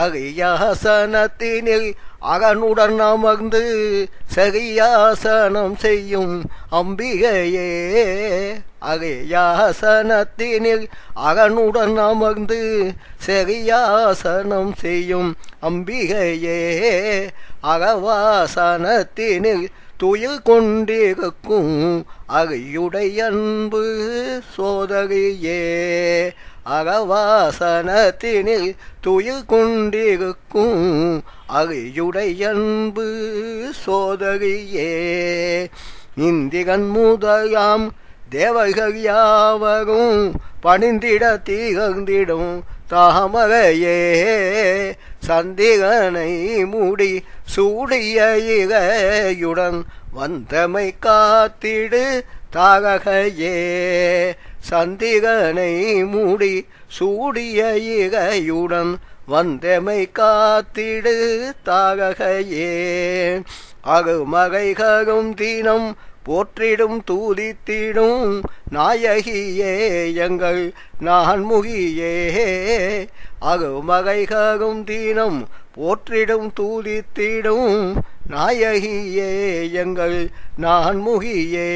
அகியாசனத்தினில் அகனுடன் அமர்ந்து சகியாசனம் செய்யும் அம்பிகையே அகையாசனத்தினில் அகனுடன் அமர்ந்து சகியாசனம் செய்யும் அம்பிகையே அகவாசனத்தினில் துயில் கொண்டிருக்கும் அகையுடைய அன்பு சோதரியே அகவாசனத்தினில் துயில் கொண்டிருக்கும் அகையுடைய அன்பு சோதரியே. இந்திரன் முதலாம் தேவர்கள் யாவரும் பணிந்திட தீகந்திடும் தாமரையே சந்திரனை மூடி சூடிய இகையுடன் வந்தமை காத்திடு தாரகையே. சந்திரனை மூடி சூடிய இகையுடன் வந்தமை காத்திடு தாரகையே. அருமகைகளும் தினம் போற்றிடும் தூதித்திடும் நாயகியே எங்கள் நான்முகியே அருமகைகளும் தினம் போற்றிடும் தூதித்திடும் நாயகியே எங்கள் நான்முகியே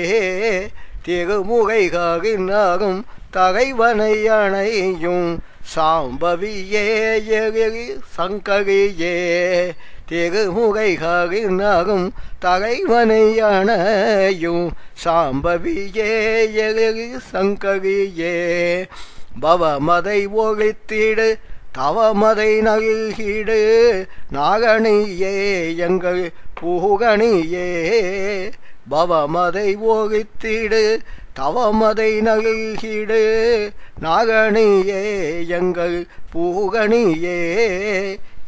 திருமுகைகாகினாகும் தகைவனை அணையும் சாம்பவியே சங்ககியே. சங்கரியே திருமுகைகாகினாகும் தகைவனை அணையும் சாம்பவியே சங்ககியே. பவமதை ஒழித்திடு தவமதை நல்கிடு நாகணியே எங்கள் புகணியே. பவமதை ஓகித்திடு தவமதை நல்கிடு நாகணியே எங்கள் பூகணியே.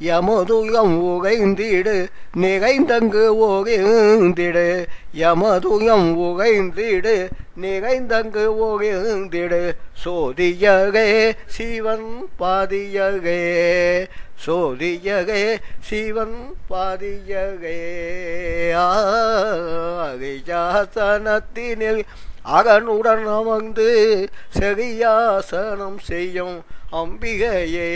யமதுயம் உகைந்திடு நிகைந்தங்கு ஓகிந்திடு. யமதுயம் உகைந்திடு நிகைந்தங்கு ஓகிந்திடு. சோதியகே சிவன் பாதியகே சோதியகே சிவன் பாதியகே. ஆசனத்தினில் அகனுடன் அமர்ந்து செகியாசனம் செய்யும் அம்பிகையே.